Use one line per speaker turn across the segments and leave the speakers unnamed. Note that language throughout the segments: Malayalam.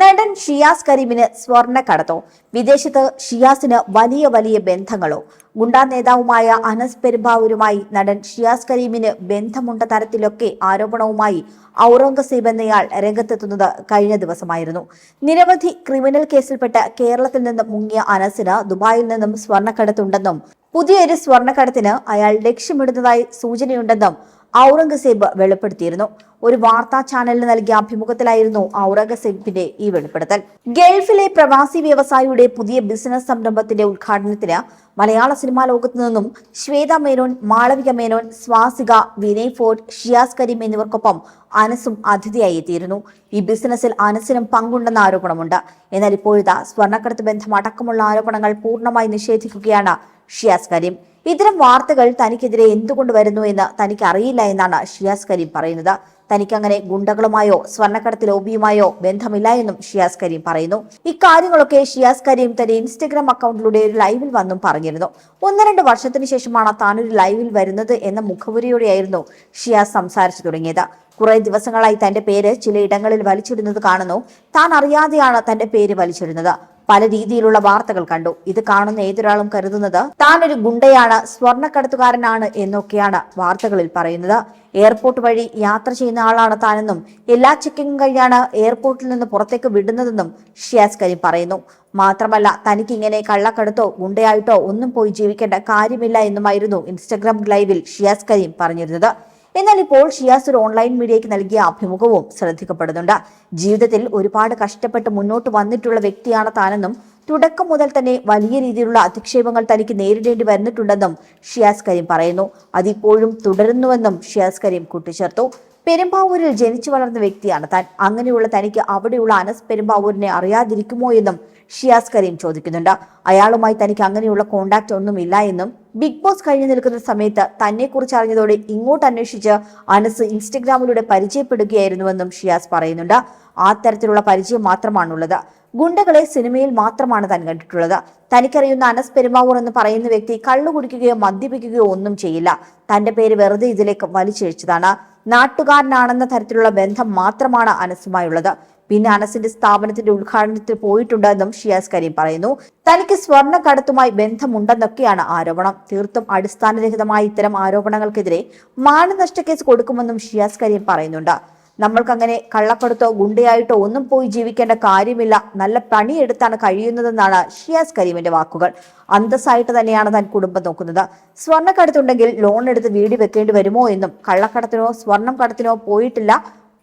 നടൻ ഷിയാസ് കരീമിന് സ്വർണ കടത്തോ. വിദേശത്ത് ഷിയാസിന് വലിയ വലിയ ബന്ധങ്ങളോ. ഗുണ്ടാ നേതാവുമായ അനസ് പെരുമ്പാവൂരുമായി നടൻ ഷിയാസ് കരീമിന് ബന്ധമുണ്ട തരത്തിലൊക്കെ ആരോപണവുമായി ഔറംഗസീബ് എന്നയാൾ രംഗത്തെത്തുന്നത് കഴിഞ്ഞ ദിവസമായിരുന്നു. നിരവധി ക്രിമിനൽ കേസിൽപ്പെട്ട കേരളത്തിൽ നിന്നും മുങ്ങിയ അനസിന് ദുബായിൽ നിന്നും സ്വർണക്കടത്തുണ്ടെന്നും പുതിയൊരു സ്വർണക്കടത്തിന് അയാൾ ലക്ഷ്യമിടുന്നതായി സൂചനയുണ്ടെന്നും ഔറംഗസേബ് വെളിപ്പെടുത്തിയിരുന്നു. ഒരു വാർത്താ ചാനലിന് നൽകിയ അഭിമുഖത്തിലായിരുന്നു ഔറംഗസേബിന്റെ ഈ വെളിപ്പെടുത്തൽ. ഗൾഫിലെ പ്രവാസി വ്യവസായിയുടെ പുതിയ ബിസിനസ് സംരംഭത്തിന്റെ ഉദ്ഘാടനത്തിന് മലയാള സിനിമാ ലോകത്തു നിന്നും ശ്വേത മേനോൻ മാളവിക മേനോൻ സ്വാസിക വിനയ് ഫോർട്ട് ഷിയാസ് കരീം എന്നിവർക്കൊപ്പം അനസും അതിഥിയായി എത്തിയിരുന്നു. ഈ ബിസിനസ്സിൽ അനസിനും പങ്കുണ്ടെന്ന ആരോപണമുണ്ട്. എന്നാൽ ഇപ്പോഴത്തെ സ്വർണക്കടത്ത് ബന്ധം അടക്കമുള്ള ആരോപണങ്ങൾ പൂർണമായി നിഷേധിക്കുകയാണ് ഷിയാസ് കരീം. ഇത്തരം വാർത്തകൾ തനിക്കെതിരെ എന്തുകൊണ്ട് വരുന്നു എന്ന് തനിക്ക് അറിയില്ല എന്നാണ് ഷിയാസ് കരീം പറയുന്നത്. തനിക്കങ്ങനെ ഗുണ്ടകളുമായോ സ്വർണക്കടത്ത് ലോബിയുമായോ ബന്ധമില്ല എന്നും ഷിയാസ് കരീം പറയുന്നു. ഇക്കാര്യങ്ങളൊക്കെ ഷിയാസ് കരീം തന്റെ ഇൻസ്റ്റഗ്രാം അക്കൗണ്ടിലൂടെ ഒരു ലൈവിൽ വന്നും പറഞ്ഞിരുന്നു. ഒന്ന് രണ്ട് വർഷത്തിന് ശേഷമാണ് താൻ ഒരു ലൈവിൽ വരുന്നത് എന്ന മുഖവുരയോടെയായിരുന്നു ഷിയാസ് സംസാരിച്ചു തുടങ്ങിയത്. കുറെ ദിവസങ്ങളായി തന്റെ പേര് ചിലയിടങ്ങളിൽ വലിച്ചിടുന്നത് കാണുന്നു. താൻ അറിയാതെയാണ് തന്റെ പേര് വലിച്ചിടുന്നത്. പല രീതിയിലുള്ള വാർത്തകൾ കണ്ടു. ഇത് കാണുന്ന ഏതൊരാളും കരുതുന്നത് താൻ ഒരു ഗുണ്ടയാണ് സ്വർണക്കടത്തുകാരനാണ് എന്നൊക്കെയാണ് വാർത്തകളിൽ പറയുന്നത്. എയർപോർട്ട് വഴി യാത്ര ചെയ്യുന്ന ആളാണ് താനെന്നും എല്ലാ ചെക്കിങ്ങും കഴിഞ്ഞാണ് എയർപോർട്ടിൽ നിന്ന് പുറത്തേക്ക് വിടുന്നതെന്നും ഷിയാസ് കരീം പറയുന്നു. മാത്രമല്ല തനിക്ക് ഇങ്ങനെ കള്ളക്കടത്തോ ഗുണ്ടയായിട്ടോ ഒന്നും പോയി ജീവിക്കേണ്ട കാര്യമില്ല എന്നുമായിരുന്നു ഇൻസ്റ്റഗ്രാം ലൈവിൽ ഷിയാസ് കരീം പറഞ്ഞിരുന്നത്. എന്നാൽ ഇപ്പോൾ ഷിയാസ് ഒരു ഓൺലൈൻ മീഡിയയ്ക്ക് നൽകിയ അഭിമുഖവും ശ്രദ്ധിക്കപ്പെടുന്നുണ്ട്. ജീവിതത്തിൽ ഒരുപാട് കഷ്ടപ്പെട്ട് മുന്നോട്ട് വന്നിട്ടുള്ള വ്യക്തിയാണ് താനെന്നും തുടക്കം മുതൽ തന്നെ വലിയ രീതിയിലുള്ള അധിക്ഷേപങ്ങൾ തനിക്ക് നേരിടേണ്ടി വന്നിട്ടുണ്ടെന്നും ഷിയാസ് കരീം പറയുന്നു. അതിപ്പോഴും തുടരുന്നുവെന്നും ഷിയാസ് കരീം കൂട്ടിച്ചേർത്തു. പെരുമ്പാവൂരിൽ ജനിച്ചു വളർന്ന വ്യക്തിയാണ് താൻ. അങ്ങനെയുള്ള തനിക്ക് അവിടെയുള്ള അനസ് പെരുമ്പാവൂരിനെ അറിയാതിരിക്കുമോ എന്നും ഷിയാസ് കരീം ചോദിക്കുന്നുണ്ട്. അയാളുമായി തനിക്ക് അങ്ങനെയുള്ള കോണ്ടാക്ട് ഒന്നുമില്ല എന്നും ബിഗ് ബോസ് കഴിഞ്ഞു നിൽക്കുന്ന സമയത്ത് തന്നെ കുറിച്ച് അറിഞ്ഞതോടെ ഇങ്ങോട്ട് അന്വേഷിച്ച് അനസ് ഇൻസ്റ്റഗ്രാമിലൂടെ പരിചയപ്പെടുകയായിരുന്നുവെന്നും ഷിയാസ് പറയുന്നുണ്ട്. ആ തരത്തിലുള്ള പരിചയം മാത്രമാണുള്ളത്. ഗുണ്ടകളെ സിനിമയിൽ മാത്രമാണ് താൻ കണ്ടിട്ടുള്ളത്. തനിക്കറിയുന്ന അനസ് പെരുമാവൂർ എന്ന് പറയുന്ന വ്യക്തി കള്ളു കുടിക്കുകയോ മദ്യപിക്കുകയോ ഒന്നും ചെയ്യില്ല. തന്റെ പേര് വെറുതെ ഇതിലേക്ക് വലിച്ചിഴച്ചതാണ്. നാട്ടുകാരനാണെന്ന തരത്തിലുള്ള ബന്ധം മാത്രമാണ് അനസുമായുള്ളത്. പിന്നെ അനസിന്റെ സ്ഥാപനത്തിന്റെ ഉദ്ഘാടനത്തിൽ പോയിട്ടുണ്ടെന്നും ഷിയാസ് കരീം പറയുന്നു. തനിക്ക് സ്വർണക്കടത്തുമായി ബന്ധമുണ്ടെന്നൊക്കെയാണ് ആരോപണം. തീർത്തും അടിസ്ഥാനരഹിതമായ ഇത്തരം ആരോപണങ്ങൾക്കെതിരെ മാനനഷ്ട കേസ് കൊടുക്കുമെന്നും ഷിയാസ് കരീം പറയുന്നുണ്ട്. നമ്മൾക്കങ്ങനെ കള്ളക്കടത്തോ ഗുണ്ടയായിട്ടോ ഒന്നും പോയി ജീവിക്കേണ്ട കാര്യമില്ല. നല്ല പണിയെടുത്താണ് കഴിയുന്നതെന്നാണ് ഷിയാസ് കരീമിന്റെ വാക്കുകൾ. അന്തസ്സായിട്ട് തന്നെയാണ് താൻ കുടുംബം നോക്കുന്നത്. സ്വർണക്കടത്തുണ്ടെങ്കിൽ ലോൺ എടുത്ത് വീട് വെക്കേണ്ടി വരുമോ എന്നും കള്ളക്കടത്തിനോ സ്വർണം കടത്തിനോ പോയിട്ടില്ല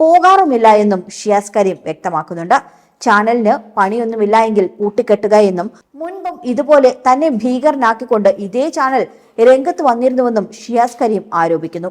പോകാറുമില്ല എന്നും ഷിയാസ് കരീം വ്യക്തമാക്കുന്നുണ്ട്. ചാനലിന് പണിയൊന്നുമില്ല എങ്കിൽ ഊട്ടിക്കെട്ടുക എന്നും മുൻപും ഇതുപോലെ തന്നെ ഭീകരനാക്കിക്കൊണ്ട് ഇതേ ചാനൽ രംഗത്ത് വന്നിരുന്നുവെന്നും ഷിയാസ് കരീം ആരോപിക്കുന്നു.